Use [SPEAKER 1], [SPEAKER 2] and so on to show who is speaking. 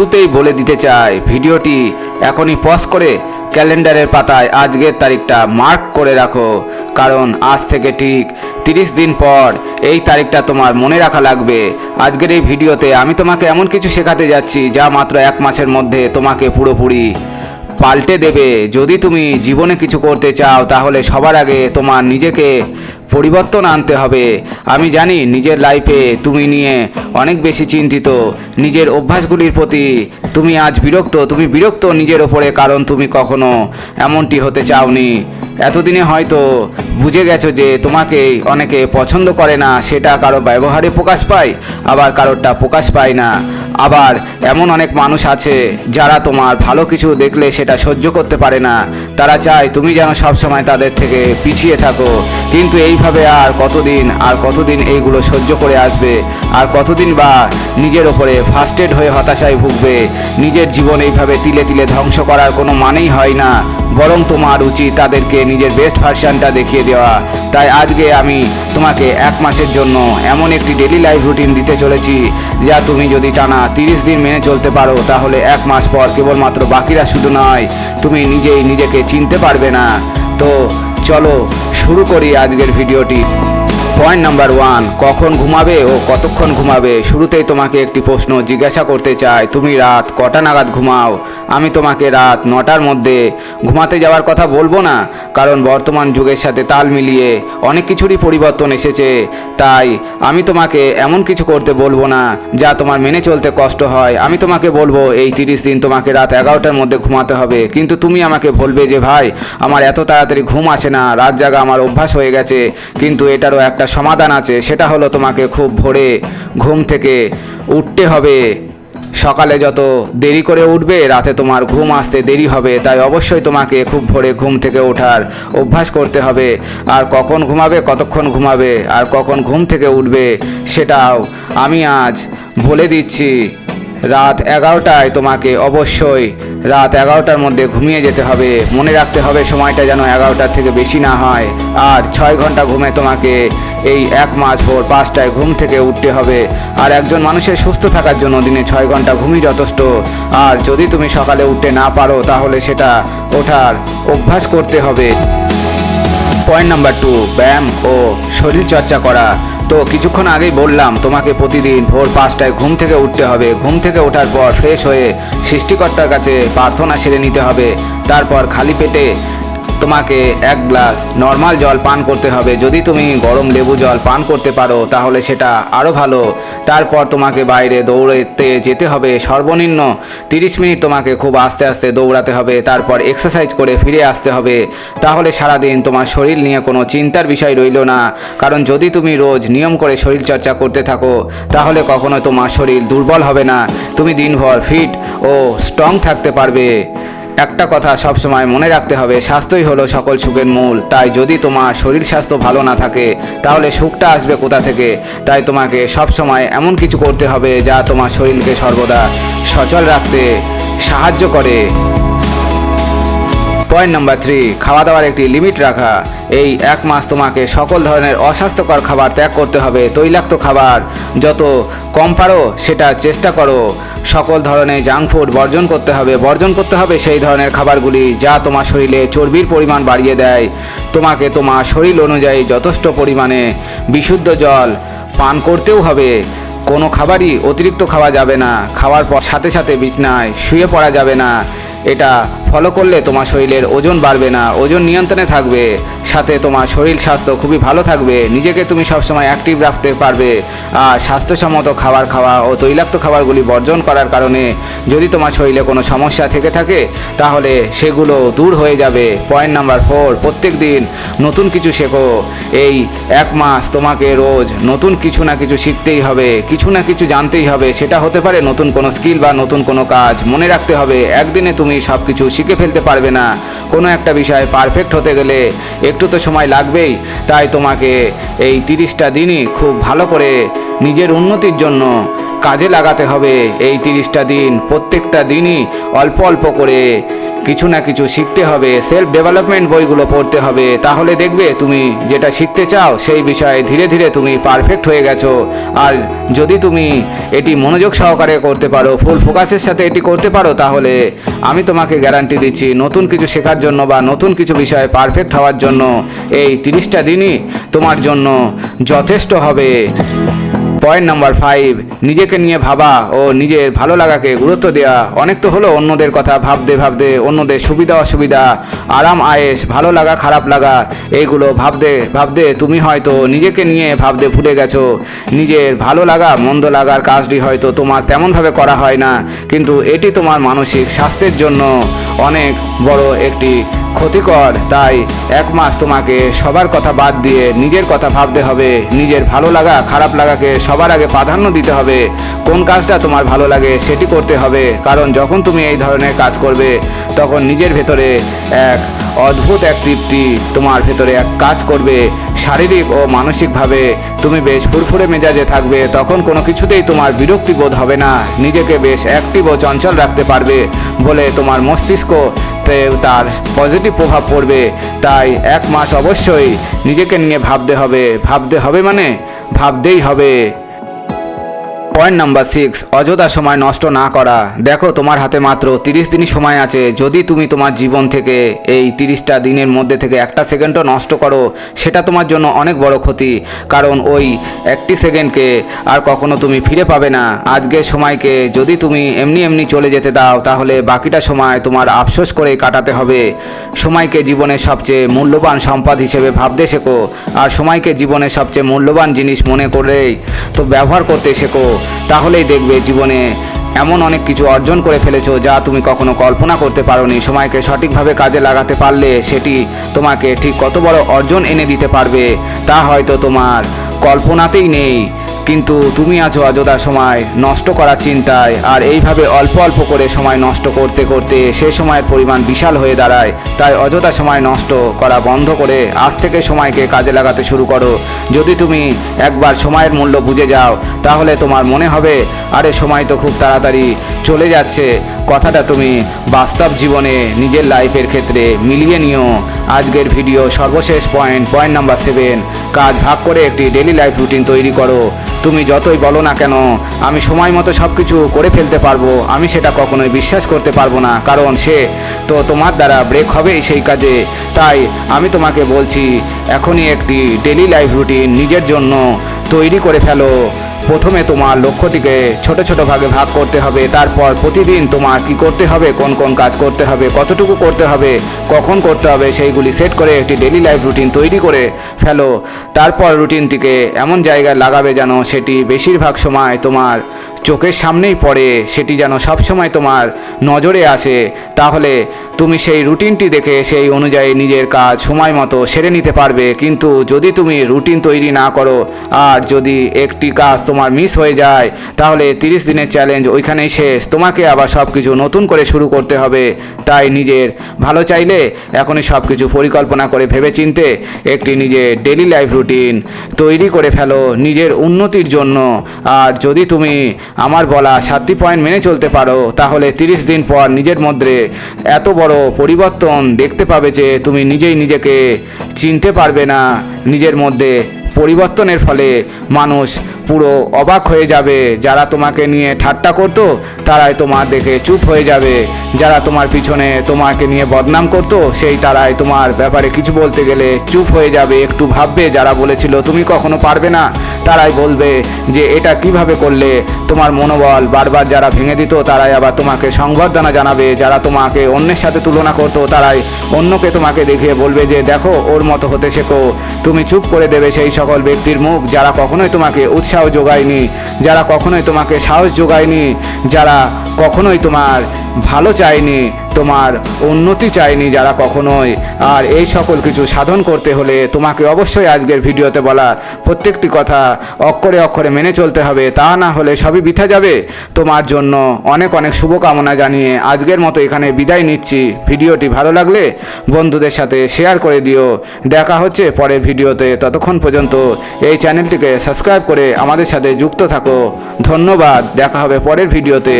[SPEAKER 1] শুরুতেই বলে দিতে চাই, ভিডিওটি এখনই পজ করে ক্যালেন্ডারের পাতায় আজকের তারিখটা মার্ক করে রাখো, কারণ আজ থেকে ঠিক তিরিশ দিন পর এই তারিখটা তোমার মনে রাখা লাগবে। আজকের এই ভিডিওতে আমি তোমাকে এমন কিছু শেখাতে যাচ্ছি, যা মাত্র এক মাসের মধ্যে তোমাকে পুরোপুরি পাল্টে দেবে। যদি তুমি জীবনে কিছু করতে চাও, তাহলে সবার আগে তোমার নিজেকে পরিবর্তন আনতে হবে। আমি জানি নিজের লাইফে তুমি নিয়ে অনেক বেশি চিন্তিত। নিজের অভ্যাসগুলির প্রতি তুমি আজ বিরক্ত। তুমি বিরক্ত নিজের ওপরে, কারণ তুমি কখনো এমনটি হতে চাওনি। এতদিনে হয়তো বুঝে গেছো যে তোমাকে অনেকে পছন্দ করে না, সেটা কারও ব্যবহারে প্রকাশ পায়, আবার কারোরটা প্রকাশ পায় না। আবার এমন অনেক মানুষ আছে যারা তোমার ভালো কিছু দেখলে সেটা সহ্য করতে পারে না। তারা চায় তুমি যেন সবসময় তাদের থেকে পিছিয়ে থাকো। কিন্তু এইভাবে আর কতদিন আর কতদিন এইগুলো সহ্য করে আসবে? আর কতদিন বা নিজের ওপরে ফার্স্টেড হয়ে হতাশায় ভুগবে? নিজের জীবন এইভাবে তিলে তিলে ধ্বংস করার কোনো মানেই হয় না। বরং তোমার উচিত তাদেরকে নিজের বেস্ট ভার্সানটা দেখিয়ে দেওয়া। তাই আজকে আমি তোমাকে এক মাসের জন্য এমন একটি ডেলি লাইফ রুটিন দিতে চলেছি, যা তুমি যদি টানা তিরিশ দিন মেনে চলতে পারো, তাহলে এক মাস পর কেবলমাত্র বাকিরা শুধু নয়, তুমি নিজেই নিজেকে চিনতে পারবে না। তো চলো শুরু করি আজকের ভিডিওটি পয়েন্ট নাম্বার ওয়ান কখন ঘুমাবে ও কতক্ষণ ঘুমাবে? শুরুতেই তোমাকে একটি প্রশ্ন জিজ্ঞাসা করতে চাই। তুমি রাত কটা নাগাদ ঘুমাও? আমি তোমাকে রাত নটার মধ্যে ঘুমাতে যাওয়ার কথা বলব না, কারণ বর্তমান যুগের সাথে তাল মিলিয়ে অনেক কিছুরই পরিবর্তন এসেছে। তাই আমি তোমাকে এমন কিছু করতে বলব না, যা তোমার মেনে চলতে কষ্ট হয়। আমি তোমাকে বলব, এই তিরিশ দিন তোমাকে রাত এগারোটার মধ্যে ঘুমাতে হবে। কিন্তু তুমি আমাকে বলবে যে, ভাই, আমার এত তাড়াতাড়ি ঘুম আসে না। রাত জাগা আমার অভ্যাস হয়ে গেছে। কিন্তু এটারও একটা সমাধান আছে, সেটা হলো তোমাকে খুব ভোরে ঘুম থেকে উঠতে হবে। সকালে যত দেরি করে উঠবে, রাতে তোমার ঘুম আসতে দেরি হবে। তাই অবশ্যই তোমাকে খুব ভোরে ঘুম থেকে ওঠার অভ্যাস করতে হবে। আর কখন ঘুমাবে, কতক্ষণ ঘুমাবে, আর কখন ঘুম থেকে উঠবে, সেটাও আমি আজ বলে দিচ্ছি। রাত এগারোটায় তোমাকে অবশ্যই রাত এগারোটার মধ্যে ঘুমিয়ে যেতে হবে। মনে রাখতে হবে সময়টা যেন এগারোটার থেকে বেশি না হয়। আর ছয় ঘণ্টা ঘুমে তোমাকে এই এক মাস ভোর পাঁচটায় ঘুম থেকে উঠতে হবে। আর একজন মানুষের সুস্থ থাকার জন্য দিনে ছয় ঘণ্টা ঘুমই যথেষ্ট। আর যদি তুমি সকালে উঠতে না পারো, তাহলে সেটা ওঠার অভ্যাস করতে হবে। পয়েন্ট নাম্বার টু ব্যায়াম ও শরীর চর্চা করা। তো কিছুক্ষণ আগেই বললাম, তোমাকে প্রতিদিন ভোর পাঁচটায় ঘুম থেকে উঠতে হবে। ঘুম থেকে ওঠার পর ফ্রেশ হয়ে সৃষ্টিকর্তার কাছে প্রার্থনা সেরে নিতে হবে। তারপর খালি পেটে তোমাকে এক গ্লাস নর্মাল জল পান করতে হবে। যদি তুমি গরম লেবু জল পান করতে পারো, তাহলে সেটা আরও ভালো। তারপর তোমাকে বাইরে দৌড়তে যেতে হবে সর্বনিম্ন তিরিশ মিনিট তোমাকে খুব আস্তে আস্তে দৌড়াতে হবে, তারপর এক্সারসাইজ করে ফিরে আসতে হবে। তাহলে সারাদিন তোমার শরীর নিয়ে কোনো চিন্তার বিষয় রইল না। কারণ যদি তুমি রোজ নিয়ম করে শরীর চর্চা করতে থাকো, তাহলে কখনো তোমার শরীর দুর্বল হবে না। তুমি দিনভর ফিট ও স্ট্রং থাকতে পারবে। একটা কথা সবসময় মনে রাখতে হবে, স্বাস্থ্যই হলো সকল সুখের মূল। তাই যদি তোমার শরীর স্বাস্থ্য ভালো না থাকে, তাহলে সুখটা আসবে কোথা থেকে? তাই তোমাকে সবসময় এমন কিছু করতে হবে যা তোমার শরীরকে সর্বদা সচল রাখতে সাহায্য করে। পয়েন্ট নাম্বার থ্রি খাওয়া দাওয়ার একটি লিমিট রাখা। এই এক মাস তোমাকে সকল ধরনের অস্বাস্থ্যকর খাবার ত্যাগ করতে হবে, তৈলাক্ত খাবার। যত কম পারো, সেটা চেষ্টা করো। সকল ধরনের জাঙ্ক ফুড বর্জন করতে হবে, বর্জন করতে হবে সেই ধরনের খাবারগুলি যা তোমার শরীরে চর্বির পরিমাণ বাড়িয়ে দেয়। তোমাকে তোমার শরীর অনুযায়ী যথেষ্ট পরিমাণে বিশুদ্ধ জল পান করতেও হবে। কোনো খাবারই অতিরিক্ত খাওয়া যাবে না। খাওয়ার পর সাথে সাথে বিছনায় শুয়ে পড়া যাবে না। এটা ফলো করলে তোমার শরীরের ওজন বাড়বে না, ওজন নিয়ন্ত্রণে থাকবে, সাথে তোমার শরীর স্বাস্থ্য খুবই ভালো থাকবে, নিজেকে তুমি সবসময় অ্যাক্টিভ রাখতে পারবে, আর স্বাস্থ্যসম্মত খাবার খাওয়া ও তৈলাক্ত খাবারগুলি বর্জন করার কারণে যদি তোমার শরীরে কোনো সমস্যা থেকে থাকে, তাহলে সেগুলো দূর হয়ে যাবে। পয়েন্ট নাম্বার ফোর প্রত্যেক দিন নতুন কিছু শেখো। এই এক মাস তোমাকে রোজ নতুন কিছু না কিছু শিখতেই হবে, কিছু না কিছু জানতেই হবে, সেটা হতে পারে নতুন কোনো স্কিল বা নতুন কোনো কাজ। মনে রাখতে হবে, একদিনে তুমি সব কিছু শিখে ফেলতে পারবে না। কোনো একটা বিষয়ে পারফেক্ট হতে গেলে একটু তো সময় লাগবেই। তাই তোমাকে এই তিরিশটা দিনই খুব ভালো করে নিজের উন্নতির জন্য কাজে লাগাতে হবে। এই তিরিশটা দিন, প্রত্যেকটা দিনই অল্প অল্প করে কিছু না কিছু শিখতে হবে। সেলফ ডেভেলপমেন্ট বইগুলো পড়তে হবে। তাহলে দেখবে তুমি যেটা শিখতে চাও, সেই বিষয়ে ধীরে ধীরে তুমি পারফেক্ট হয়ে গেছো। আর যদি তুমি এটি মনোযোগ সহকারে করতে পারো ফুল ফোকাসের সাথে এটি করতে পারো, তাহলে আমি তোমাকে গ্যারান্টি দিচ্ছি, নতুন কিছু শেখার জন্য বা নতুন কিছু বিষয়ে পারফেক্ট হওয়ার জন্য এই তিরিশটা দিনই তোমার জন্য যথেষ্ট হবে। পয়েন্ট নাম্বার ফাইভ নিজেকে নিয়ে ভাবা ও নিজের ভালো লাগাকে গুরুত্ব দেওয়া অনেক তো হলো অন্যদের কথা ভাবতে ভাবতে, অন্যদের সুবিধা অসুবিধা, আরাম আয়েস ভালো লাগা, খারাপ লাগা, এইগুলো ভাবতে ভাবতে তুমি হয়তো নিজেকে নিয়ে ভাবতে ভুলে গেছো। নিজের ভালো লাগা, মন্দ লাগার কাজটি হয়তো তোমার তেমনভাবে করা হয় না, কিন্তু এটি তোমার মানসিক স্বাস্থ্যের জন্য অনেক বড় একটি ক্ষতিকর, তাই এক মাস তোমাকে সবার কথা বাদ দিয়ে নিজের কথা ভাবতে হবে। নিজের ভালো লাগা, খারাপ লাগাকে সবার আগে প্রাধান্য দিতে হবে। কোন কাজটা তোমার ভালো লাগে সেটি করতে হবে। কারণ যখন তুমি এই ধরনের কাজ করবে, তখন নিজের ভেতরে এক অদ্ভুত এক তৃপ্তি তোমার ভেতরে এক কাজ করবে। শারীরিক ও মানসিকভাবে তুমি বেশ ফুরফুরে মেজাজে থাকবে, তখন কোনো কিছুতেই তোমার বিরক্তি বোধ হবে না। নিজেকে বেশ অ্যাক্টিভ ও চঞ্চল রাখতে পারবে বলে তোমার মস্তিষ্ক তে তার পজিটিভ প্রভাব পড়বে। তাই এক মাস অবশ্যই নিজেকে নিয়ে ভাবতে হবে। ভাবতে হবে মানে ভাবতেই হবে। পয়েন্ট নাম্বার সিক্স অযথা সময় নষ্ট না করা। দেখো, তোমার হাতে মাত্র তিরিশ দিনই সময় আছে। যদি তুমি তোমার জীবন থেকে এই তিরিশটা দিনের মধ্যে থেকে একটা সেকেন্ডও নষ্ট করো, সেটা তোমার জন্য অনেক বড় ক্ষতি। কারণ ওই একটি সেকেন্ডকে আর কখনো তুমি ফিরে পাবে না। আজকের সময়কে যদি তুমি এমনি এমনি চলে যেতে দাও, তাহলে বাকিটা সময় তোমার আফসোস করে কাটাতে হবে। সময়কে জীবনের সবচেয়ে মূল্যবান সম্পদ হিসেবে ভাবতে শেখো। আর সময়কে জীবনের সবচেয়ে মূল্যবান জিনিস মনে করেই তো ব্যবহার করতে শেখো। তাহলেই দেখবে জীবনে এমন অনেক কিছু অর্জন করে ফেলেছো যা তুমি কখনো কল্পনা করতে পারোনি। সময়কে সঠিকভাবে কাজে লাগাতে পারলে সেটি তোমাকে ঠিক কত বড় অর্জন এনে দিতে পারবে তা হয়তো তোমার কল্পনাতেই নেই। কিন্তু তুমি আছো অযথা সময় নষ্ট করার চিন্তায় আর এইভাবে অল্প অল্প করে সময় নষ্ট করতে করতে সে সময়ের পরিমাণ বিশাল হয়ে দাঁড়ায়। তাই অযথা সময় নষ্ট করা বন্ধ করে আজ থেকে সময়কে কাজে লাগাতে শুরু করো। যদি তুমি একবার সময়ের মূল্য বুঝে যাও, তাহলে তোমার মনে হবে, আরে সময় তো খুব তাড়াতাড়ি চলে যাচ্ছে। কথাটা তুমি বাস্তব জীবনে নিজের লাইফের ক্ষেত্রে মিলিয়ে নিও। আজকের ভিডিও সর্বশেষ পয়েন্ট পয়েন্ট নাম্বার সেভেন কাজ ভাগ করে একটি ডেলি লাইফ রুটিন তৈরি করো। তুমি যতই বলো না কেন, আমি সময় মতো সব কিছু করে ফেলতে পারব। আমি সেটা কখনোই বিশ্বাস করতে পারব না, কারণ সে তো তোমার দ্বারা ব্রেক হবেই সেই কাজে। তাই আমি তোমাকে বলছি, এখনই একটি ডেলি লাইফ রুটিন নিজের জন্য তৈরি করে ফেলো। প্রথমে তোমার লক্ষ্যটিকে ছোট ছোট ভাগে ভাগ করতে হবে, তারপর প্রতিদিন তোমার কি করতে হবে, কোন কোন কাজ করতে হবে, কতটুকু করতে হবে, কখন করতে হবে, সেইগুলি সেট করে একটি ডেলি লাইফ রুটিন তৈরি করে ফেলো। তারপর রুটিনটিকে এমন জায়গায় লাগাবে যেন সেটি বেশিরভাগ সময় তোমার চোখের সামনেই পড়ে, সেটি যেন সবসময় তোমার নজরে আসে। তাহলে তুমি সেই রুটিনটি দেখে সেই অনুযায়ী নিজের কাজ সময় মতো সেরে নিতে পারবে। কিন্তু যদি তুমি রুটিন তৈরি না করো, আর যদি একটি কাজ তোমার মিস হয়ে যায়, তাহলে তিরিশ দিনের চ্যালেঞ্জ ওইখানেই শেষ। তোমাকে আবার সব কিছু নতুন করে শুরু করতে হবে। তাই নিজের ভালো চাইলে এখনই সব কিছু পরিকল্পনা করে ভেবেচিন্তে একটি নিজের ডেলি লাইফ রুটিন তৈরি করে ফেলো নিজের উন্নতির জন্য। আর যদি তুমি আমার বলা সাতটি পয়েন্ট মেনে চলতে পারো, তাহলে তিরিশ দিন পর নিজের মধ্যে এত বড় পরিবর্তন দেখতে পাবে যে তুমি নিজেই নিজেকে চিনতে পারবে না, নিজের মধ্যে পরিবর্তনের ফলে মানুষ পুরো অবাক হয়ে যাবে। যারা তোমাকে নিয়ে ঠাট্টা করতো, তারাই তোমার দেখে চুপ হয়ে যাবে। যারা তোমার পিছনে তোমাকে নিয়ে বদনাম করতো, সেই তারাই তোমার ব্যাপারে কিছু বলতে গেলে চুপ হয়ে যাবে। একটু ভাববে, যারা বলেছিল, তুমি কখনো পারবে না? তারাই বলবে যে, এটা কীভাবে করলে? তোমার মনোবল বারবার যারা ভেঙে দিত, তারাই আবার তোমাকে সংবর্ধনা জানাবে। যারা তোমাকে অন্যের সাথে তুলনা করতো, তারাই অন্যকে তোমাকে দেখিয়ে বলবে যে, দেখো, ওর মতো হতে শেখো। তুমি চুপ করে দেবে সেই সকল ব্যক্তির মুখ, যারা কখনোই তোমাকে উৎসাহ যোগায়নি, যারা কখনোই তোমাকে সাহস যোগায়নি, যারা কখনোই তোমার ভালো চায়নি তোমার উন্নতি চায়নি যারা কখনোই। আর এই সকল কিছু সাধন করতে হলে তোমাকে অবশ্যই আজকের ভিডিওতে বলা প্রত্যেকটি কথা অক্ষরে অক্ষরে মেনে চলতে হবে। তা না হলে সবই বিথা যাবে। তোমার জন্য অনেক অনেক শুভকামনা জানিয়ে আজকের মতো এখানে বিদায় নিচ্ছি। ভিডিওটি ভালো লাগলে বন্ধুদের সাথে শেয়ার করে দিও। দেখা হচ্ছে পরের ভিডিওতে। ততক্ষণ পর্যন্ত এই চ্যানেলটিকে সাবস্ক্রাইব করে আমাদের সাথে যুক্ত থাকো। ধন্যবাদ। দেখা হবে পরের ভিডিওতে।